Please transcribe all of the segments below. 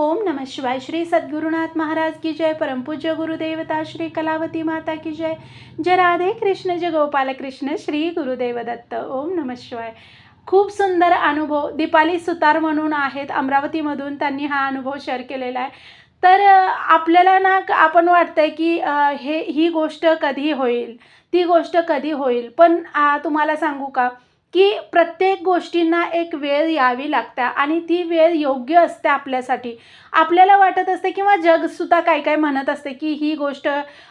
ओम नमः शिवाय. श्री सद्गुरुनाथ महाराज की जय. परमपूज्य गुरुदेवता श्री कलावती माता की जय. जय राधे कृष्ण जय गोपाल कृष्ण श्री गुरुदेव दत्त. ओम नमः शिवाय. खूप सुंदर अनुभव. दीपाली सुतार म्हणून आहेत. अमरावतीमधून त्यांनी हा अनुभव शेअर केलेला आहे. तर आपल्याला ना आपण वाटतंय की हे ही गोष्ट कधी होईल? ती गोष्ट कधी होईल? पण तुम्हाला सांगू का? की प्रत्येक गोष्टींना एक वेळ यावी लागते आणि ती वेळ योग्य असते आपल्यासाठी. आपल्याला वाटत असते किंवा जगसुद्धा काय काय म्हणत असते की ही गोष्ट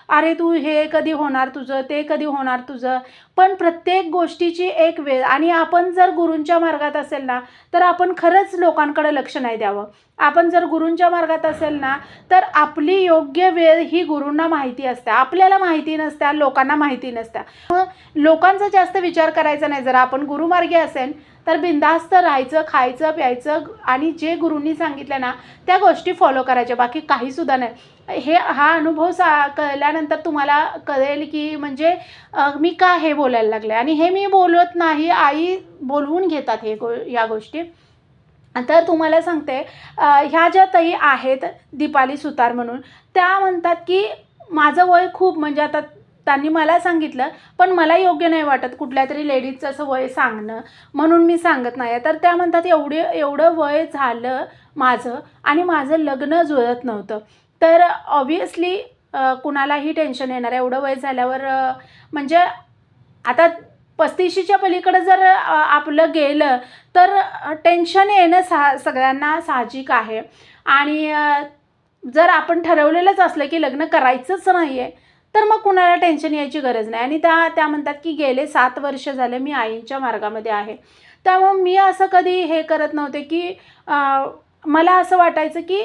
अरे तू हे कधी होणार तुझं ते कधी होणार तुझं? पण प्रत्येक गोष्टीची एक वेळ. आणि आपण जर गुरूंच्या मार्गात असेल ना तर आपण खरंच लोकांकडे लक्ष नाही द्यावं. आपण जर गुरूंच्या मार्गात असेल ना तर आपली योग्य वेळ ही गुरूंना माहिती असते. आपल्याला माहिती नसत्या लोकांना माहिती नसत्या. मग लोकांचा जास्त विचार करायचा नाही. जर आपण गुरुमार्गी असेल तर बिंदास्त राहायचं खायचं प्यायचं आणि जे गुरूंनी सांगितलं ना त्या गोष्टी फॉलो करायच्या. बाकी काहीसुद्धा नाही. हे हा अनुभव सा कळल्यानंतर तुम्हाला कळेल की म्हणजे मी का हे बोलायला लागले? आणि हे मी बोलत नाही आई बोलवून घेतात हे गो या गोष्टी. तर तुम्हाला सांगते ह्या ज्या ताई आहेत दीपाली सुतार म्हणून त्या म्हणतात की माझं वय खूप म्हणजे आता त्यांनी मला सांगितलं पण मला योग्य नाही वाटत कुठल्या तरी लेडीजचं असं वय सांगणं म्हणून मी सांगत नाही आहे तर त्या म्हणतात एवढे एवढं वय झालं माझं आणि माझं लग्न जुळत नव्हतं. तर ऑब्वियसली कुणालाही टेन्शन येणार. आहे एवढं वय झाल्यावर म्हणजे आता पस्तीशीच्या पलीकडे जर आपलं गेलं तर टेन्शन येणं सा सगळ्यांना साहजिक आहे. आणि जर आपण ठरवलेलंच असलं की लग्न करायचंच नाही आहे तर मग कुणाला टेन्शन यायची गरज नाही. आणि त्या त्या म्हणतात की गेले सात वर्ष झाले मी आईंच्या मार्गामध्ये आहे. त्यामुळं मी असं कधी हे करत नव्हते की मला असं वाटायचं की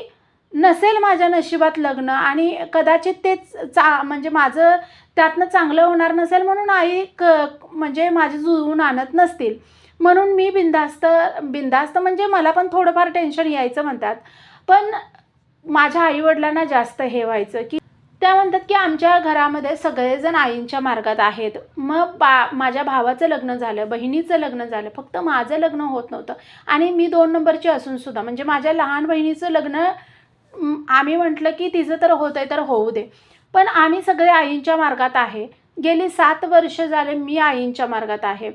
नसेल माझ्या नशिबात लग्न आणि कदाचित तेच चा म्हणजे माझं त्यातनं चांगलं होणार नसेल म्हणून आई क म्हणजे माझे जुळवून आणत नसतील. म्हणून मी बिंदास्त बिंदास्त म्हणजे मला पण थोडंफार टेन्शन यायचं म्हणतात. पण माझ्या आईवडिलांना जास्त हे व्हायचं की त्या म्हणतात की आमच्या घरामध्ये सगळेजण आईंच्या मार्गात आहेत. मग बा माझ्या भावाचं लग्न झालं बहिणीचं लग्न झालं फक्त माझं लग्न होत नव्हतं. आणि मी दोन नंबरची असूनसुद्धा म्हणजे माझ्या लहान बहिणीचं लग्न आम्ही म्हटलं की तिचं तर होतं आहे तर होऊ दे. पण आम्ही सगळे आईंच्या मार्गात आहे. गेली सात वर्ष झाले मी आईंच्या मार्गात आहे.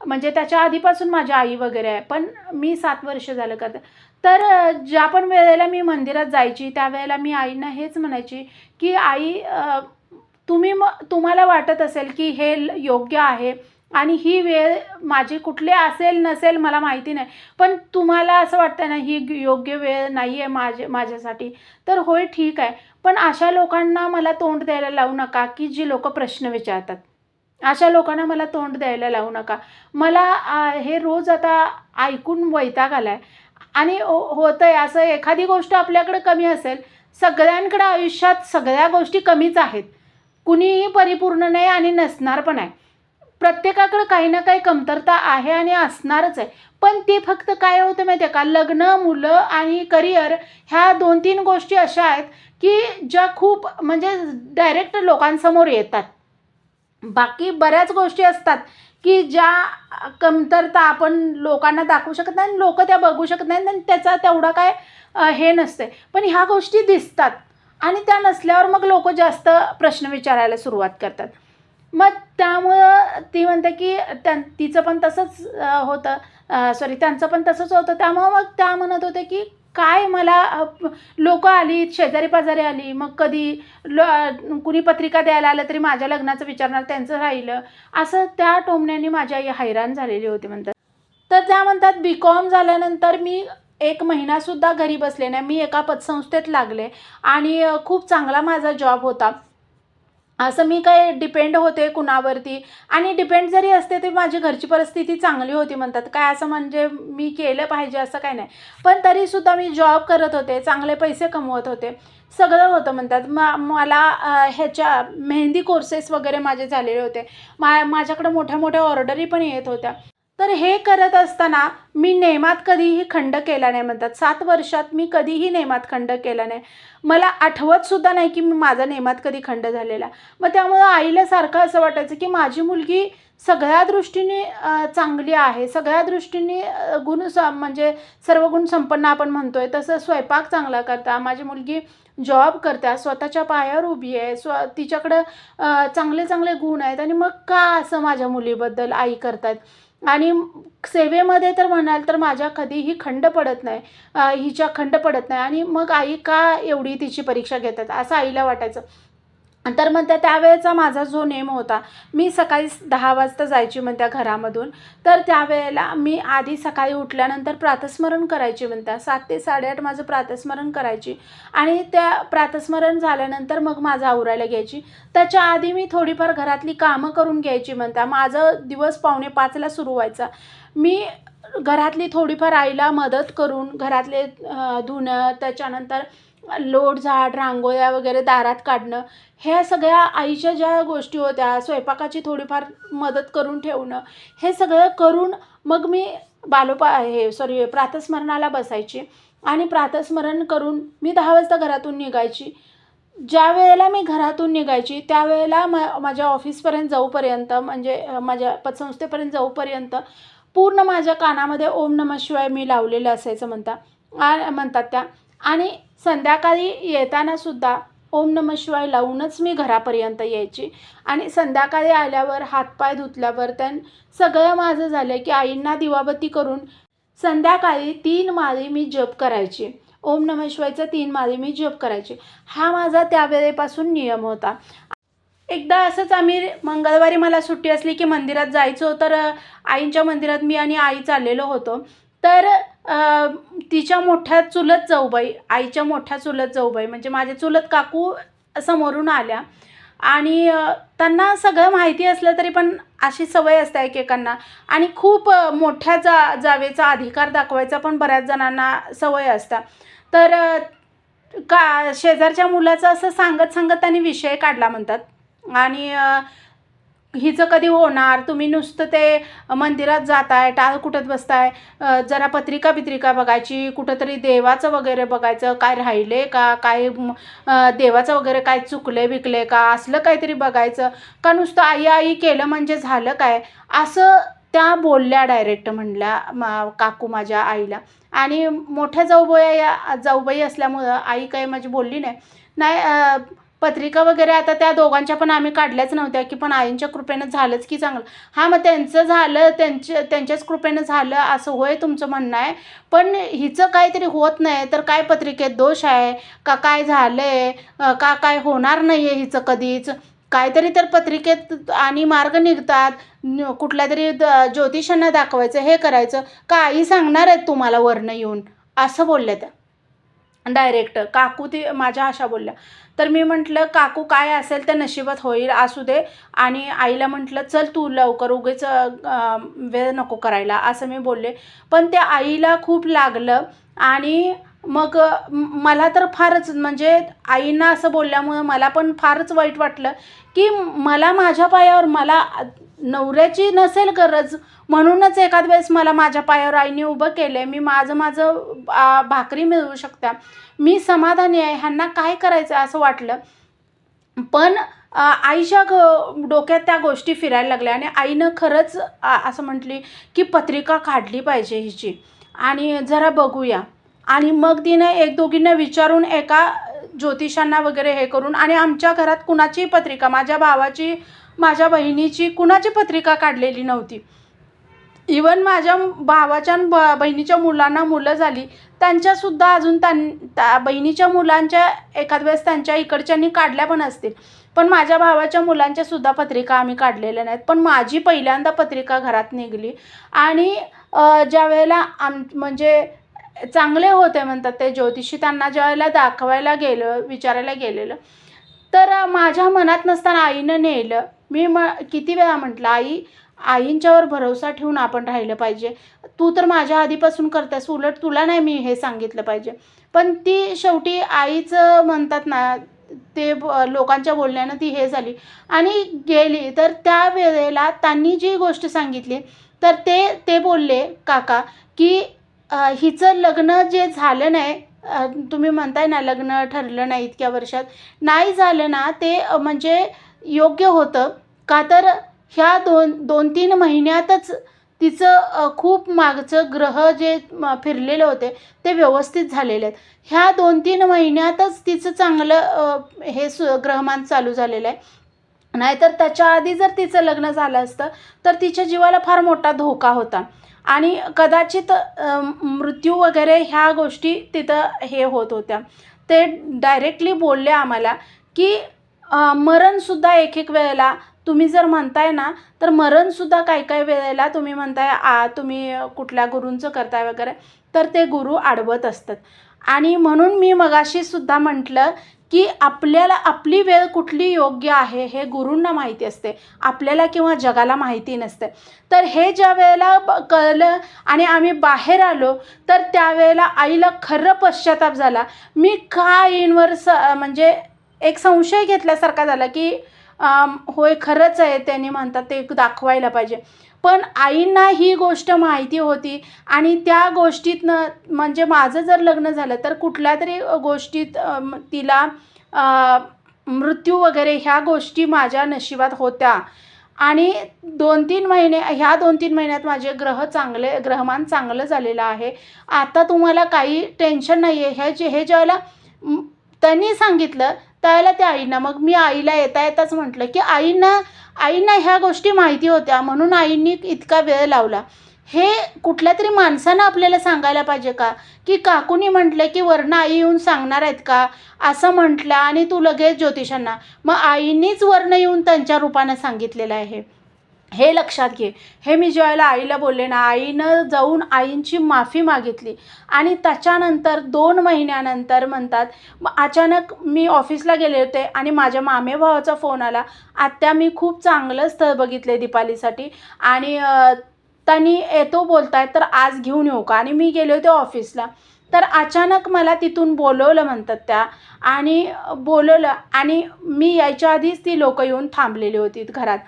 म्हणजे त्याच्या आधीपासून माझी आई वगैरे आहे. पण मी सात वर्ष झालं करते तर ज्या पण वेळेला मी मंदिरात जायची त्यावेळेला मी आईंना हेच म्हणायची की आई तुम्ही मग तुम्हाला वाटत असेल की हे ल- योग्य आहे आणि ही वेळ माझी कुठली असेल नसेल मला माहिती नाही. पण तुम्हाला असं वाटतं ना ही योग्य वेळ नाही आहे माझे माझ्यासाठी तर होय ठीक आहे. पण अशा लोकांना मला तोंड द्यायला लावू नका की जी लोक प्रश्न विचारतात. अशा लोकांना मला तोंड द्यायला लावू नका. मला हे रोज आता ऐकून वैताग आला आहे आणि हो, होतं आहे असं एखादी गोष्ट आपल्याकडे कमी असेल सगळ्यांकडे आयुष्यात सगळ्या गोष्टी कमीच आहेत. कुणीही परिपूर्ण नाही आणि नसणार पण आहे. प्रत्येकाकडे काही ना काही कमतरता आहे आणि असणारच आहे. पण ते फक्त काय होतं माहिती आहे का? लग्न मुलं आणि करिअर ह्या दोन तीन गोष्टी अशा आहेत की ज्या खूप म्हणजे डायरेक्ट लोकांसमोर येतात. बाकी बऱ्याच गोष्टी असतात की ज्या कमतरता आपण लोकांना दाखवू शकत नाही लोक त्या बघू शकत नाही आणि त्याचा तेवढा काय हे नसते पण ह्या गोष्टी दिसतात आणि त्या नसल्यावर मग लोक जास्त प्रश्न विचारायला सुरुवात करतात. मग त्यामुळं ती म्हणते की त्या तिचं पण तसंच होतं. सॉरी त्यांचं पण तसंच होतं. त्यामुळं मग त्या म्हणत होते की काय मला लोक आली शेजारी पाजारी आली मग कधी ल कुणी पत्रिका द्यायला आलं तरी माझ्या लग्नाचं विचारणार त्यांचं राहिलं. असं त्या टोमण्याने माझी आई हैराण झालेली होती म्हणतात. तर त्या म्हणतात बी. कॉम झाल्यानंतर मी एक महिनासुद्धा घरी बसले नाही. मी एका पतसंस्थेत लागले आणि खूप चांगला माझा जॉब होता. असं मी काय डिपेंड होते कुणावरती? आणि डिपेंड जरी असते तरी माझी घरची परिस्थिती चांगली होती म्हणतात. काय असं म्हणजे मी केलं पाहिजे असं काय नाही. पण तरीसुद्धा मी जॉब करत होते चांगले पैसे कमवत होते. सगळं होतं म्हणतात. म मला ह्याच्या मेहंदी कोर्सेस वगैरे माझे झालेले होते. मा माझ्याकडे मोठ्या मोठ्या ऑर्डरी पण येत होत्या. तर हे करत असताना मी नेमात कधीही खंड केला नाही म्हणतात. सात वर्षात मी कधीही नेमात खंड केला नाही. मला आठवतसुद्धा नाही की मी माझा नेमात कधी खंड झालेला. मग त्यामुळं आईला सारखं असं वाटायचं की माझी मुलगी सगळ्या दृष्टीने चांगली आहे. सगळ्या दृष्टीने गुण स म्हणजे सर्व गुण संपन्न आपण म्हणतोय. तसं स्वयंपाक चांगला करता. माझी मुलगी जॉब करता. स्वतःच्या पायावर उभी आहे. स्व तिच्याकडं चांगले चांगले गुण आहेत. आणि मग का असं माझ्या मुलीबद्दल आई करतात आणि सेवेमध्ये तर म्हणाल तर माझ्या कधीही खंड पडत नाही. हिच्या खंड पडत नाही. आणि मग आई का एवढी तिची परीक्षा घेतात? असं आईला वाटायचं. तर मग त्या त्यावेळेचा माझा जो नेम होता मी सकाळी दहा वाजता जायची म्हणत्या घरामधून. तर त्यावेळेला मी आधी सकाळी उठल्यानंतर प्रातस्मरण करायची म्हणत्या. सात ते साडेआठ माझं प्रातस्मरण करायची. आणि त्या प्रातस्मरण झाल्यानंतर मग माझं आवरायला घ्यायची. त्याच्या आधी मी थोडीफार घरातली कामं करून घ्यायची म्हणत्या. माझं दिवस पावणे पाचला सुरू व्हायचा. मी घरातली थोडीफार आईला मदत करून घरातले धुणं त्याच्यानंतर लोट झाड रांगोळ्या वगैरे दारात काढणं ह्या सगळ्या आईच्या ज्या गोष्टी होत्या स्वयंपाकाची थोडीफार मदत करून ठेवणं हे सगळं करून मग मी बालोपा हे सॉरी प्रातस्मरणाला बसायची. आणि प्रातस्मरण करून मी दहा वाजता घरातून निघायची. ज्या वेळेला मी घरातून निघायची त्यावेळेला मा माझ्या ऑफिसपर्यंत जाऊपर्यंत म्हणजे माझ्या पतसंस्थेपर्यंत जाऊपर्यंत पूर्ण माझ्या कानामध्ये ओम नम शिवाय मी लावलेलं असायचं म्हणता म्हणतात त्या. आणि संध्याकाळी येताना सुद्धा ओम नम शिवाय लावूनच मी घरापर्यंत यायची. आणि संध्याकाळी आल्यावर हातपाय धुतल्यावर त्यान सगळं माझं झालं की आईंना दिवाबत्ती करून संध्याकाळी तीन माळी मी जप करायची. ओम नम शिवायचं तीन माळी मी जप करायची. हा माझा त्यावेळेपासून नियम होता. एकदा असंच आम्ही मंगळवारी मला सुट्टी असली की मंदिरात जायचो तर आईंच्या मंदिरात मी आणि आई चाललेलो होतो. तर तिच्या मोठ्या चुलत जाऊबाई आईच्या मोठ्या चुलत जाऊबाई म्हणजे माझ्या चुलत काकू समोरून आल्या. आणि त्यांना सगळं माहिती असलं तरी पण अशी सवय असते एकेकांना. आणि खूप मोठ्या जा जावेचा अधिकार दाखवायचा पण बऱ्याच जणांना सवय असता तर का शेजारच्या मुलाचं असं सांगत सांगत त्यांनी विषय काढला म्हणतात. आणि हिचं कधी होणार? तुम्ही नुसतं ते मंदिरात जाताय टाळ कुठत बसताय? जरा पत्रिका बित्रिका बघायची कुठंतरी देवाचं वगैरे बघायचं. काय राहिले का? काय देवाचं वगैरे काय चुकले बिकले का? असलं काहीतरी बघायचं. का नुसतं आई आई केलं म्हणजे झालं काय? असं त्या बोलल्या डायरेक्ट म्हणल्या मा काकू माझ्या आईला. आणि मोठ्या जाऊबाई या जाऊबाई असल्यामुळं आई काही माझी बोलली नाही. नाही पत्रिका वगैरे आता त्या दोघांच्या पण आम्ही काढल्याच नव्हत्या की पण आईंच्या कृपेनं झालंच की चांगलं. हां मग त्यांचं झालं त्यांच्या त्यांच्याच कृपेनं झालं असं होय तुमचं म्हणणं आहे. पण हिचं काहीतरी होत नाही तर काय पत्रिकेत दोष आहे? का काय झालं आहे का काय होणार नाही आहे हिचं कधीच? काहीतरी तर पत्रिकेत आणि मार्ग निघतात. कुठल्या तरी द ज्योतिषांना दाखवायचं हे करायचं. का आई सांगणार आहेत तुम्हाला वरनं येऊन? असं बोलल्या त्या. डायरेक्ट काकू ती माझ्या अशा बोलल्या. तर मी म्हटलं काकू काय असेल ते नशिबात होईल असू दे. आणि आईला म्हटलं चल तू लवकर उगेच वेळ नको करायला. असं मी बोलले. पण त्या आईला खूप लागलं आणि मग मला तर फारच म्हणजे आईंना असं बोलल्यामुळं मला पण फारच वाईट वाटलं की मला माझ्या पायावर मला नवऱ्याची नसेल गरज म्हणूनच एखाद वेळेस मला माझ्या पायावर आईने उभं केलं आहे मी माझं माझं भाकरी मिळवू शकते मी समाधानी आहे ह्यांना काय करायचं असं वाटलं. पण आईच्या ग डोक्यात त्या गोष्टी फिरायला लागल्या आणि आईनं खरंच असं म्हटली की पत्रिका काढली पाहिजे हिची. आणि जरा बघूया. आणि मग तिनं एक दोघींना विचारून एका ज्योतिषांना वगैरे हे करून आणि आमच्या घरात कुणाचीही पत्रिका माझ्या भावाची माझ्या बहिणीची कुणाची पत्रिका काढलेली नव्हती. इवन माझ्या भावाच्या ब बहिणीच्या मुलांना मुलं झाली त्यांच्यासुद्धा अजून त्यां त्या बहिणीच्या मुलांच्या एखाद वेळेस त्यांच्या इकडच्यांनी काढल्या पण असतील. पण माझ्या भावाच्या मुलांच्या सुद्धा पत्रिका आम्ही काढलेल्या नाहीत. पण माझी पहिल्यांदा पत्रिका घरात निघली. आणि ज्या वेळेला आम म्हणजे चांगले होते म्हणतात ते ज्योतिषी त्यांना ज्यावेळेला दाखवायला गेलं विचारायला गेलेलं. तर माझ्या मनात नसताना आईनं नेलं. मी म किती वेळा म्हटलं आई आईंच्यावर भरोसा ठेवून आपण राहिलं पाहिजे. तू तर माझ्या आधीपासून करतेस उलट तुला नाही मी हे सांगितलं पाहिजे. पण ती शेवटी आईचं म्हणतात ना ते लोकांच्या बोलण्यानं ती हे झाली आणि गेली. तर त्या वेळेला त्यांनी जी गोष्ट सांगितली तर ते ते बोलले काका की हिचं लग्न जे झालं नाही तुम्ही म्हणताय ना लग्न ठरलं नाही इतक्या वर्षात. नाही झालं ना ते म्हणजे योग्य होतं. का तर ह्या दोन दोन तीन महिन्यातच तिचं खूप मागचं ग्रह जे फिरलेले होते ते व्यवस्थित झालेले आहेत. ह्या दोन तीन महिन्यातच तिचं चांगलं हे सु ग्रहमान चालू झालेलं आहे. नाहीतर त्याच्या आधी जर तिचं लग्न झालं असतं तर तिच्या जीवाला फार मोठा धोका होता. आणि कदाचित मृत्यू वगैरे ह्या गोष्टी तिथं हे होत होत्या. ते डायरेक्टली बोलले आम्हाला की मरणसुद्धा एक एक वेळेला तुम्ही जर म्हणताय ना तर मरणसुद्धा काही काही वेळेला तुम्ही म्हणताय आ तुम्ही कुठल्या गुरूंचं करताय वगैरे तर ते गुरु आडवत असतात. आणि म्हणून मी मगाशीसुद्धा म्हटलं की आपल्याला आपली वेळ कुठली योग्य आहे हे गुरूंना माहिती असते. आपल्याला किंवा जगाला माहिती नसते. तर हे ज्या वेळेला कळलं आणि आम्ही बाहेर आलो तर त्यावेळेला आईला खरं पश्चाताप झाला. मी का इनवर स म्हणजे एक संशय घेतल्यासारखा झाला की होय खरंच आहे त्यांनी म्हणतात ते दाखवायला पाहिजे. पण आईंना ही गोष्ट माहिती होती आणि त्या गोष्टीतनं म्हणजे माझं जर लग्न झालं तर कुठल्या तरी गोष्टीत तिला मृत्यू वगैरे ह्या गोष्टी माझ्या नशिबात होत्या. आणि दोन तीन महिने ह्या दोन तीन महिन्यात माझे ग्रह चांगले ग्रहमान चांगलं झालेलं आहे. आता तुम्हाला काही टेन्शन नाही आहे हे जे हे ज्यावेळेला त्यांनी सांगितलं त्यावेळेला त्या आईनं. मग मी आईला येता येताच म्हटलं की आईंना आईंना ह्या गोष्टी माहिती होत्या. म्हणून आईंनी इतका वेळ लावला. हे कुठल्या तरी माणसानं आपल्याला सांगायला पाहिजे का? की काकूनी म्हटलं की वरनं आई येऊन सांगणार आहेत का? असं म्हटलं आणि तू लगेच ज्योतिषांना. मग आईनीच वरनं येऊन त्यांच्या रूपानं सांगितलेलं आहे. हे लक्षात घे. हे मी ज्यावेळेला आईला बोलले ना आईनं जाऊन आईंची माफी मागितली आणि त्याच्यानंतर दोन महिन्यानंतर म्हणतात मग अचानक मी ऑफिसला गेले होते आणि माझ्या मामे भावाचा फोन आला. आत्या मी खूप चांगलं स्थळ बघितलं दीपालीसाठी आणि त्यांनी येतो बोलतायत तर आज घेऊन येऊ का? आणि मी गेले होते ऑफिसला. तर अचानक मला तिथून बोलवलं म्हणतात त्या आणि बोलवलं आणि मी यायच्या आधीच ती लोकं येऊन थांबलेली होती घरात.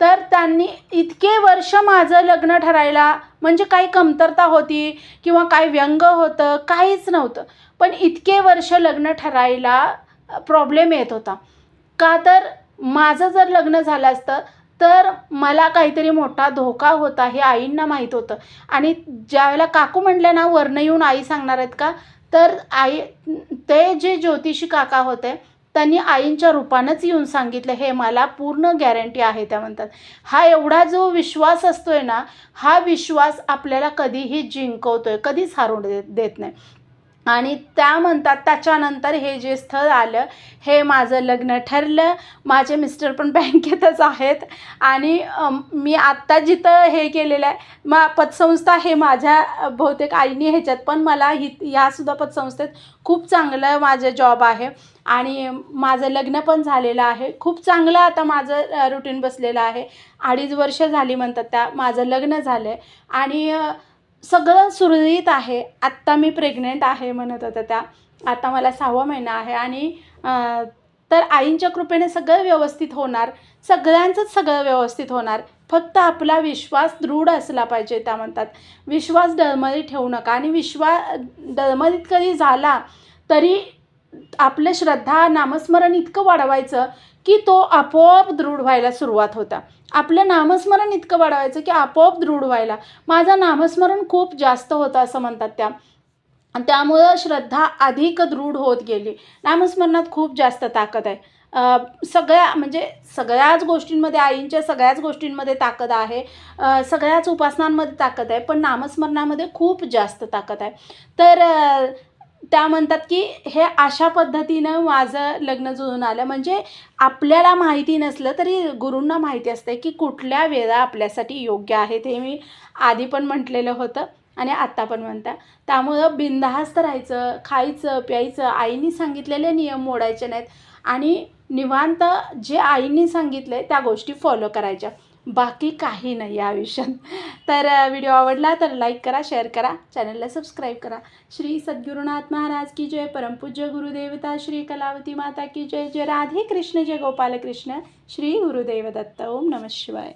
तर त्यांनी इतके वर्ष माझं लग्न ठरायला म्हणजे काही कमतरता होती किंवा काही व्यंग होतं काहीच नव्हतं. पण इतके वर्ष लग्न ठरायला प्रॉब्लेम येत होता. का तर माझं जर लग्न झालं असतं तर मला काहीतरी मोठा धोका होता हे आईंना माहीत होतं. आणि ज्यावेळेला काकू म्हटल्या ना वरनं येऊन आई सांगणार आहेत का? तर आई ते जे ज्योतिषी काका होते त्यांनी आईंच्या रूपानंच येऊन सांगितलं हे मला पूर्ण गॅरंटी आहे त्या म्हणतात. हा एवढा जो विश्वास असतोय ना हा विश्वास आपल्याला कधीही जिंकवतोय कधीच हारून देत देत नाही. आणि त्या म्हणतात त्याच्यानंतर हे जे स्थळ आलं हे माझं लग्न ठरलं. माझे मिस्टर पण बँकेतच आहेत. आणि मी आत्ता जिथं हे केलेलं आहे मा पतसंस्था हे माझ्या बहुतेक आईने ह्याच्यात पण मला ही ह्यासुद्धा पतसंस्थेत खूप चांगलं माझं जॉब आहे. आणि माझं लग्न पण झालेलं आहे. खूप चांगलं आता माझं रुटीन बसलेलं आहे. अडीच वर्ष झाली म्हणतात त्या माझं लग्न झालं आहे आणि सगळं सुरळीत आहे. आत्ता मी प्रेग्नेंट आहे म्हणत होत्या त्या. आता मला सहावा महिना आहे आणि तर आईंच्या कृपेने सगळं व्यवस्थित होणार. सगळ्यांचंच सगळं व्यवस्थित होणार. फक्त आपला विश्वास दृढ असला पाहिजे त्या म्हणतात. विश्वास डळमळीत ठेवू नका आणि विश्वास डळमळीत कधी झाला तरी आपलं श्रद्धा नामस्मरण इतकं वाढवायचं की तो आपोआप दृढ व्हायला सुरुवात होता. आपलं नामस्मरण इतकं वाढवायचं की आपोआप दृढ व्हायला. माझं नामस्मरण खूप जास्त होतं असं म्हणतात त्या. त्यामुळं श्रद्धा अधिक दृढ होत गेली. नामस्मरणात खूप जास्त ताकद आहे. सगळ्या म्हणजे सगळ्याच गोष्टींमध्ये आईंच्या सगळ्याच गोष्टींमध्ये ताकद आहे. सगळ्याच उपासनांमध्ये ताकद आहे पण नामस्मरणामध्ये खूप जास्त ताकद आहे. तर त्या म्हणतात की हे अशा पद्धतीनं माझं लग्न जुळून आलं. म्हणजे आपल्याला माहिती नसलं तरी गुरूंना माहिती असते की कुठल्या वेळा आपल्यासाठी योग्य आहेत हे मी आधी पण म्हटलेलं होतं आणि आत्ता पण म्हणता. त्यामुळं बिनधास्त राहायचं खायचं प्यायचं आईनी सांगितलेले नियम मोडायचे नाहीत. आणि निवांत जे आईनी सांगितलं आहे त्या गोष्टी फॉलो करायच्या. बाकी काही नाही या आयुष्यात. तर व्हिडिओ आवडला तर लाईक करा शेअर करा चॅनलला सबस्क्राईब करा. श्री सद्गुरुनाथ महाराज की जय परमपूज्य गुरुदेवता श्री कलावती माता की जय जय राधे कृष्ण जय गोपाल कृष्ण श्री गुरुदेव दत्त ओम नमः शिवाय.